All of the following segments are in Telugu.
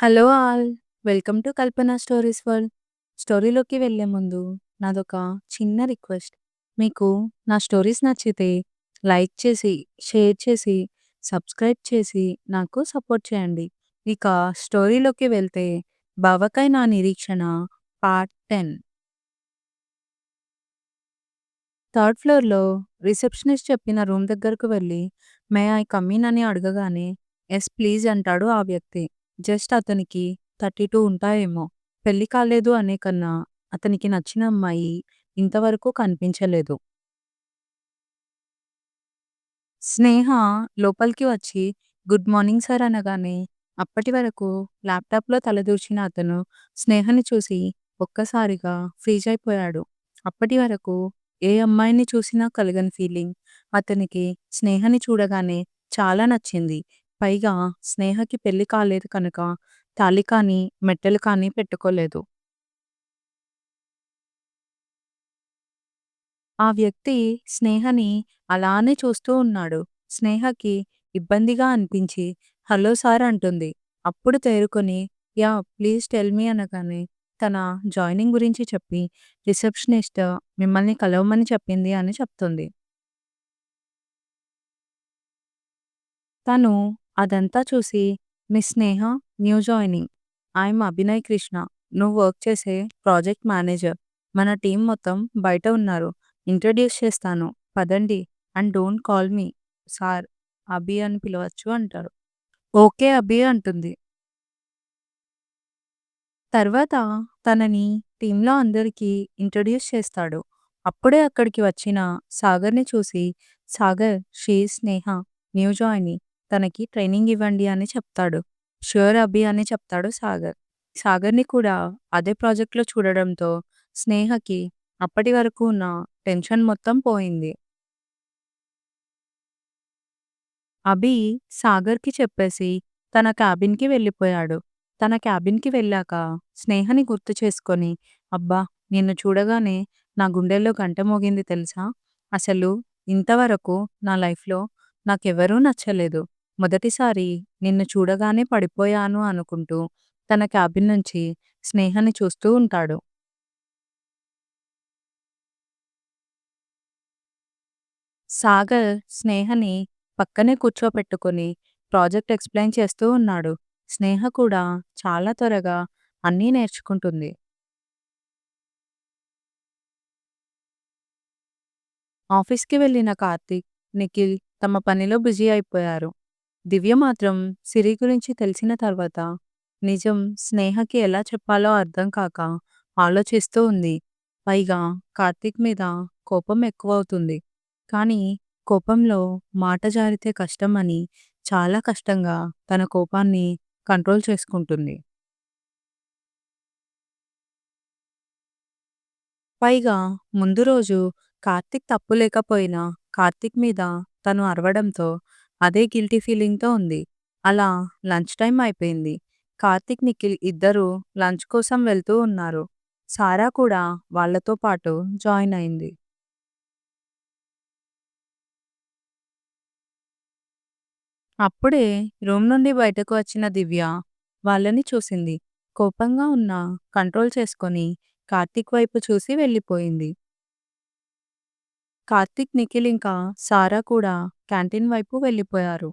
Hello all! Welcome to Kalpana stories world. స్టోరీలోకి వెళ్ళే ముందు నాదొక చిన్న రిక్వెస్ట్. మీకు నా స్టోరీస్ నచ్చితే లైక్ చేసి, షేర్ చేసి, సబ్స్క్రైబ్ చేసి నాకు సపోర్ట్ చేయండి. ఇక స్టోరీలోకి వెళ్తే భవకై నా నిరీక్షణ' పార్ట్ 10. థర్డ్ ఫ్లోర్‌లో రిసెప్షనిస్ట్ చెప్పిన రూమ్ దగ్గరకు వెళ్ళి 'మే ఐ కమ్ ఇన్' అని అడగగానే ఎస్ ప్లీజ్' అంటాడు ఆ వ్యక్తి. జస్ట్ అతనికి 32 ఉంటాయేమో. పెళ్ళి కాలేదు అనే కన్నా అతనికి నచ్చిన అమ్మాయి ఇంతవరకు కనిపించలేదు. స్నేహ లోపలికి వచ్చి 'గుడ్ మార్నింగ్ సార్' అనగానే అప్పటి వరకు ల్యాప్‌టాప్‌లో తలదూర్చిన అతను స్నేహని చూసి ఒక్కసారిగా ఫ్రీజ్ అయిపోయాడు. అప్పటి వరకు ఏ అమ్మాయిని చూసినా కలగని ఫీలింగ్ అతనికి స్నేహని చూడగానే చాలా నచ్చింది. పైగా స్నేహకి పెళ్ళి కాలేదు కనుక తాళి కానీ, మెట్టెలు కానీ పెట్టుకోలేదు. ఆ వ్యక్తి స్నేహని అలానే చూస్తూ ఉన్నాడు. స్నేహకి ఇబ్బందిగా అనిపించి 'హలో సార్' అంటుంది. అప్పుడు తేరుకొని 'యాహ్! ప్లీజ్ టెల్ మీ' అనగానే తన జాయినింగ్ గురించి చెప్పి రిసెప్షనిస్ట్ మిమ్మల్ని కలవమని చెప్పింది అని చెప్తుంది. తను అదంతా చూసి 'miss Sneha new joining. I'm Abhinay Krishna. నువ్వు వర్క్ చేసే ప్రాజెక్ట్ మేనేజర్. మన టీం మొత్తం బయట ఉన్నారు. ఇంట్రడ్యూస్ చేస్తాను పదండి and don't call me sir. Abhi అని పిలవచ్చు అంటారు ఓకే అభి అంటుంది. తర్వాత తనని టీంలో అందరికీ ఇంట్రడ్యూస్ చేస్తాడు. అప్పుడే అక్కడికి వచ్చిన సాగర్‌ని చూసి 'Sagar she Sneha new joining తనకి ట్రైనింగ్ ఇవ్వండి' అని చెప్తాడు. 'ష్యూర్ అభి' అని చెప్తాడు సాగర్. సాగర్‌ని కూడా అదే ప్రాజెక్ట్‌లో చూడడంతో స్నేహకి అప్పటి వరకు ఉన్న టెన్షన్ మొత్తం పోయింది. అభి సాగర్‌కి చెప్పేసి తన క్యాబిన్‌కి వెళ్ళిపోయాడు. తన క్యాబిన్‌కి వెళ్ళాక స్నేహని గుర్తు చేసుకొని 'అబ్బా! నిన్ను చూడగానే నా గుండెల్లో గంట మోగింది తెలుసా? అసలు ఇంతవరకు నా లైఫ్‌లో నాకెవరూ నచ్చలేదు. మొదటిసారి నిన్ను చూడగానే పడిపోయాను' అనుకుంటూ తన క్యాబిన్ నుంచి స్నేహని చూస్తూ ఉంటాడు. సాగర్ స్నేహని పక్కనే కూర్చోపెట్టుకుని ప్రాజెక్ట్ ఎక్స్‌ప్లెయిన్ చేస్తూ ఉన్నాడు. స్నేహ కూడా చాలా త్వరగా అన్నీ నేర్చుకుంటుంది. ఆఫీస్‌కి వెళ్ళిన కార్తీక్, నిఖిల్ తమ పనిలో బిజీ అయిపోయారు. దివ్య మాత్రం సిరి గురించి తెలిసిన తర్వాత నిజం స్నేహకి ఎలా చెప్పాలో అర్థం కాక ఆలోచిస్తూ ఉంది. పైగా కార్తీక్ మీద కోపం ఎక్కువవుతుంది. కానీ కోపంలో మాట జారితే కష్టం అని చాలా కష్టంగా తన కోపాన్ని కంట్రోల్ చేసుకుంటుంది. పైగా ముందు రోజు కార్తీక్ తప్పు లేకపోయినా కార్తీక్ మీద తను అరవడంతో అదే గిల్టీ ఫీలింగ్‌తో ఉంది. అలా లంచ్ టైం అయిపోయింది. కార్తీక్, నిఖిల్ ఇద్దరూ లంచ్ కోసం వెళ్తూ ఉన్నారు. సారా కూడా వాళ్ళతో పాటు జాయిన్ అయింది. అప్పుడే రూమ్ నుండి బయటకు వచ్చిన దివ్య వాళ్ళని చూసింది. కోపంగా ఉన్న కంట్రోల్ చేసుకొని కార్తీక్ వైపు చూసి వెళ్ళిపోయింది. కార్తిక్ నిఖిల్ ఇంకా సారా కూడా క్యాంటీన్ వైపు వెళ్ళిపోయారు.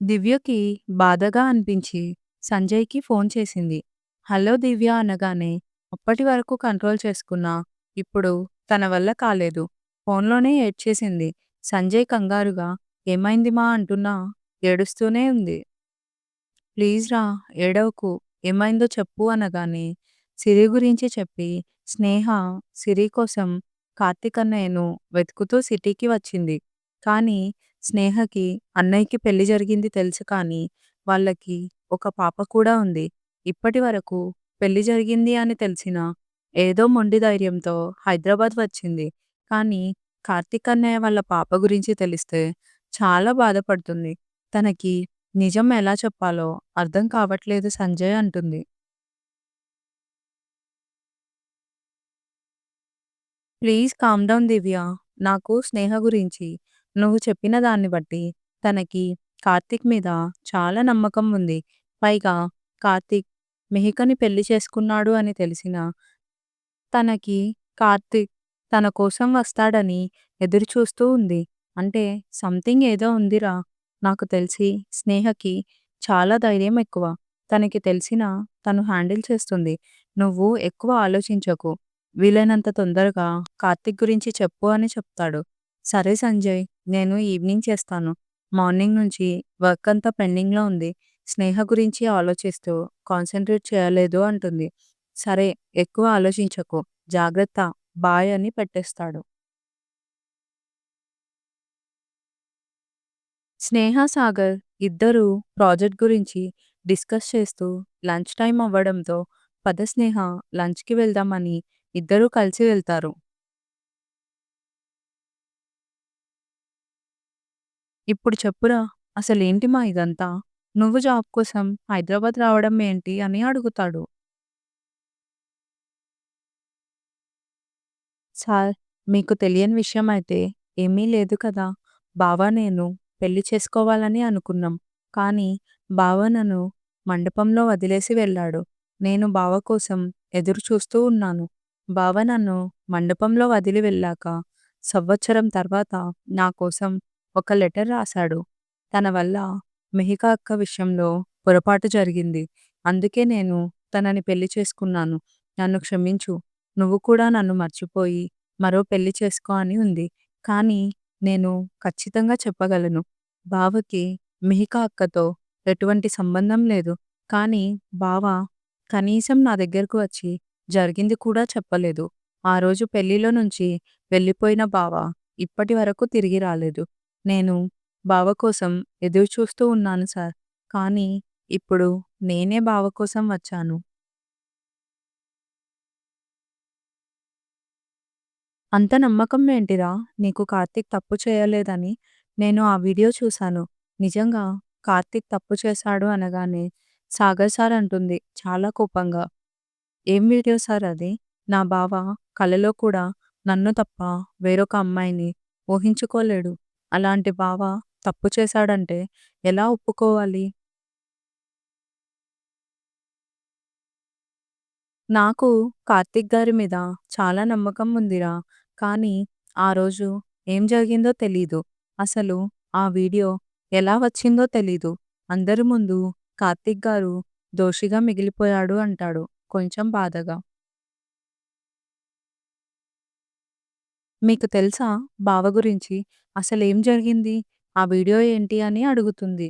దివ్యకి బాధగా అనిపించి సంజయ్‌కి ఫోన్ చేసింది. హలో దివ్య అనగానే అప్పటి వరకు కంట్రోల్ చేసుకున్నా ఇప్పుడు తన వల్ల కాలేదు. ఫోన్‌లోనే ఏడ్చేసింది. సంజయ్ కంగారుగా ఏమైంది మా అంటున్నా ఏడుస్తూనే ఉంది. ప్లీజ్ రా ఏడవకు ఏమైందో చెప్పు అనగానే సిరి గురించి చెప్పి స్నేహ సిరి కోసం కార్తీక్ అన్నయ్యను వెతుకుతూ సిటీకి వచ్చింది. కానీ స్నేహకి అన్నయ్యకి పెళ్ళి జరిగింది తెలుసు కానీ వాళ్ళకి ఒక పాప కూడా ఉంది. ఇప్పటి వరకు పెళ్ళి జరిగింది అని తెలిసిన ఏదో మొండి ధైర్యంతో హైదరాబాద్ వచ్చింది. కానీ కార్తీక్ అన్నయ్య వాళ్ళ పాప గురించి తెలిస్తే చాలా బాధపడుతుంది. తనకి నిజం ఎలా చెప్పాలో అర్థం కావట్లేదు సంజయ్ అంటుంది. Please calm down Divya. నాకు స్నేహ గురించి నువ్వు చెప్పిన దాన్ని బట్టి తనకి కార్తిక్ మీద చాలా నమ్మకం ఉంది. పైగా కార్తీక్ మిహికని పెళ్ళి చేసుకున్నాడు అని తెలిసిన తనకి కార్తిక్ తన కోసం వస్తాడని ఎదురుచూస్తూ ఉంది. అంటే సంథింగ్ ఏదో ఉందిరా! నాకు తెలిసి స్నేహకి చాలా ధైర్యం ఎక్కువ. తనకి తెలిసిన తను హ్యాండిల్ చేస్తుంది. నువ్వు ఎక్కువ ఆలోచించకు. వీలైనంత తొందరగా కార్తిక్ గురించి చెప్పు అని చెప్తాడు. సరే సంజయ్ నేను ఈవినింగ్ చేస్తాను. మార్నింగ్ నుంచి వర్క్ అంతా పెండింగ్‌లో ఉంది. స్నేహ గురించి ఆలోచిస్తూ కాన్సన్ట్రేట్ చేయలేదు అంటుంది. సరే ఎక్కువ ఆలోచించకు. జాగ్రత్త. బాయ్ అని పెట్టేస్తాడు. స్నేహ, సాగర్ ఇద్దరూ ప్రాజెక్ట్ గురించి డిస్కస్ చేస్తూ లంచ్ టైం అవ్వడంతో పద స్నేహ లంచ్‌కి వెళ్దామని ఇద్దరూ కలిసి వెళ్తారు. ఇప్పుడు చెప్పురా అసలేంటి మా ఇదంతా? నువ్వు జాబ్ కోసం హైదరాబాద్ రావడం ఏంటి అని అడుగుతాడు. సార్ మీకు తెలియని విషయం అయితే ఏమీ లేదు కదా! బావ నేను పెళ్ళి చేసుకోవాలని అనుకున్నాం. కానీ బావ నన్ను మండపంలో వదిలేసి వెళ్ళాడు. నేను బావ కోసం ఎదురు చూస్తూ ఉన్నాను. బావ నన్ను మండపంలో వదిలి వెళ్ళాక సంవత్సరం తర్వాత నా కోసం ఒక లెటర్ రాశాడు. తన వల్ల మెహికా అక్క విషయంలో పొరపాటు జరిగింది. అందుకే నేను తనని పెళ్ళి చేసుకున్నాను. నన్ను క్షమించు. నువ్వు కూడా నన్ను మర్చిపోయి మరో పెళ్ళి చేసుకో అని ఉంది. కానీ నేను ఖచ్చితంగా చెప్పగలను. బావకి మిహికా అక్కతో ఎటువంటి సంబంధం లేదు. కానీ బావ కనీసం నా దగ్గరకు వచ్చి జరిగింది కూడా చెప్పలేదు. ఆ రోజు పెళ్ళిలో నుంచి వెళ్ళిపోయిన బావ ఇప్పటి వరకు తిరిగి రాలేదు. నేను బావ కోసం ఎదురు చూస్తూ ఉన్నాను సార్. కానీ ఇప్పుడు నేనే బావ కోసం వచ్చాను. అంత నమ్మకం ఏంటిరా నీకు కార్తీక్ తప్పు చేయలేదని? నేను ఆ వీడియో చూశాను. నిజంగా కార్తీక్ తప్పు చేశాడు అనగానే సాగర్ సార్ అంటుంది చాలా కోపంగా. ఏం వీడియో సార్ అది? నా బావ కలలో కూడా నన్ను తప్ప వేరొక అమ్మాయిని ఊహించుకోలేడు. అలాంటి బావ తప్పు చేశాడంటే ఎలా ఒప్పుకోవాలి? నాకు కార్తీక్ గారి మీద చాలా నమ్మకం ఉందిరా! కానీ ఆ రోజు ఏం జరిగిందో తెలీదు. అసలు ఆ వీడియో ఎలా వచ్చిందో తెలీదు. అందరి ముందు కార్తీక్ గారు దోషిగా మిగిలిపోయాడు అంటాడు కొంచెం బాధగా. మీకు తెలుసా బావ గురించి? అసలేం జరిగింది? ఆ వీడియో ఏంటి అని అడుగుతుంది.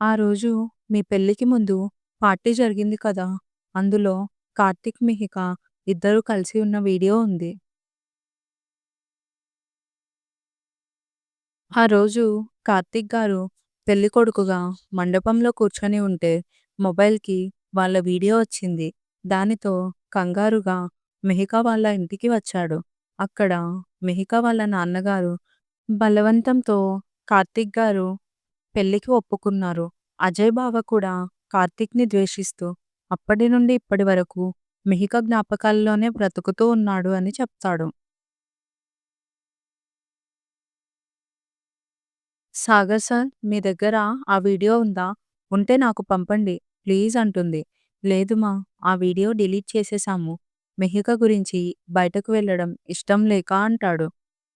ఆ రోజు మీ పెళ్ళికి ముందు పార్టీ జరిగింది కదా! అందులో కార్తీక్, మిహిక ఇద్దరూ కలిసి ఉన్న వీడియో ఉంది. ఆ రోజు కార్తీక్ గారు పెళ్ళికొడుకుగా మండపంలో కూర్చొని ఉంటే మొబైల్‌కి వాళ్ళ వీడియో వచ్చింది. దానితో కంగారుగా మెహికా వాళ్ళ ఇంటికి వచ్చాడు. అక్కడ మెహికా వాళ్ళ నాన్నగారు బలవంతంతో కార్తీక్ గారు పెళ్ళికి ఒప్పుకున్నారు. అజయ్ బావ కూడా కార్తీక్‌ని ద్వేషిస్తూ అప్పటి నుండి ఇప్పటి వరకు మిహిక జ్ఞాపకాల్లోనే బ్రతుకుతూ ఉన్నాడు అని చెప్తాడు. సాగర్ సార్ మీ దగ్గర ఆ వీడియో ఉందా? ఉంటే నాకు పంపండి ప్లీజ్ అంటుంది. లేదు మా ఆ వీడియో డిలీట్ చేసేశాము. మెహిక గురించి బయటకు వెళ్ళడం ఇష్టం లేక అంటాడు.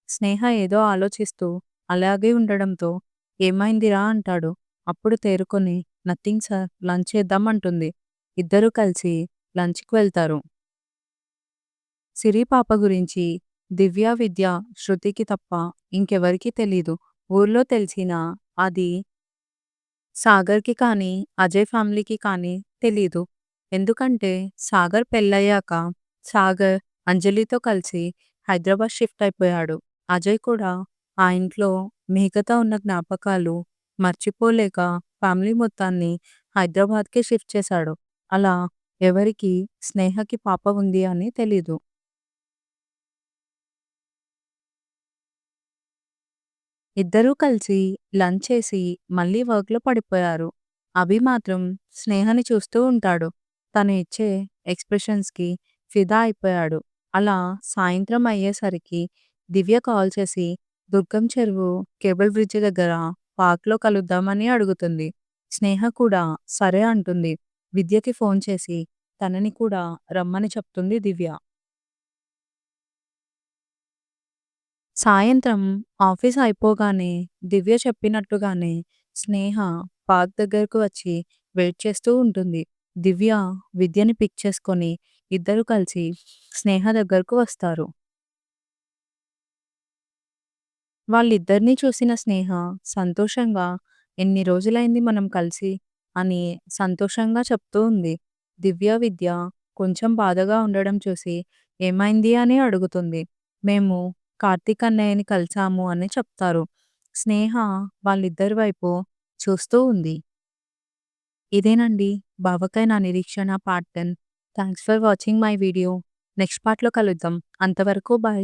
స్నేహ ఏదో ఆలోచిస్తూ అలాగే ఉండడంతో ఏమైందిరా అంటాడు. అప్పుడు తేరుకొని నథింగ్ సార్ లంచ్ చేద్దాం అంటుంది. ఇద్దరూ కలిసి లంచ్‌కి వెళ్తారు. సిరి పాప గురించి దివ్య, విద్య, శృతికి తప్ప ఇంకెవరికీ తెలీదు. ఊర్లో తెలిసినా అది సాగర్‌కి కానీ, అజయ్ ఫ్యామిలీకి కానీ తెలీదు. ఎందుకంటే సాగర్ పెళ్ళయ్యాక సాగర్ అంజలితో కలిసి హైదరాబాద్ షిఫ్ట్ అయిపోయాడు. అజయ్ కూడా ఆ ఇంట్లో మిగతా ఉన్న జ్ఞాపకాలు మర్చిపోలేక ఫ్యామిలీ మొత్తాన్ని హైదరాబాద్‌కే షిఫ్ట్ చేశాడు. అలా ఎవరికీ స్నేహకి పాప ఉంది అని తెలీదు. ఇద్దరూ కలిసి లంచ్ చేసి మళ్ళీ వర్క్‌లో పడిపోయారు. అభి మాత్రం స్నేహని చూస్తూ ఉంటాడు. తను ఇచ్చే ఎక్స్‌ప్రెషన్స్‌కి ఫిదా అయిపోయాడు. అలా సాయంత్రం అయ్యేసరికి దివ్య కాల్ చేసి దుర్గం చెరువు కేబుల్ బ్రిడ్జ్ దగ్గర పార్క్‌లో కలుద్దామని అడుగుతుంది. స్నేహ కూడా సరే అంటుంది. విద్యకి ఫోన్ చేసి తనని కూడా రమ్మని చెప్తుంది దివ్య. సాయంత్రం ఆఫీస్ అయిపోగానే దివ్య చెప్పినట్టుగానే స్నేహ పార్క్ దగ్గరకు వచ్చి వెయిట్ చేస్తూ ఉంటుంది. దివ్య విద్యని పిక్ చేసుకొని ఇద్దరు కలిసి స్నేహ దగ్గరకు వస్తారు. వాళ్ళిద్దరిని చూసిన స్నేహ సంతోషంగా "ఎన్ని రోజులైంది మనం కలిసి" అని సంతోషంగా చెప్తూ ఉంది. దివ్య, విద్య కొంచెం బాధగా ఉండడం చూసి "ఏమైంది" అని అడుగుతుంది. "మేము కార్తీక్ అన్నయ్యని కలిసాము" అని చెప్తారు. స్నేహ వాళ్ళిద్దరి వైపు చూస్తూ ఉంది. ఇదేనండి 'బావకై నా నిరీక్షణ' part 10. Thanks for watching my video. Next పార్ట్‌లో కలుద్దాం. అంతవరకు బాయ్.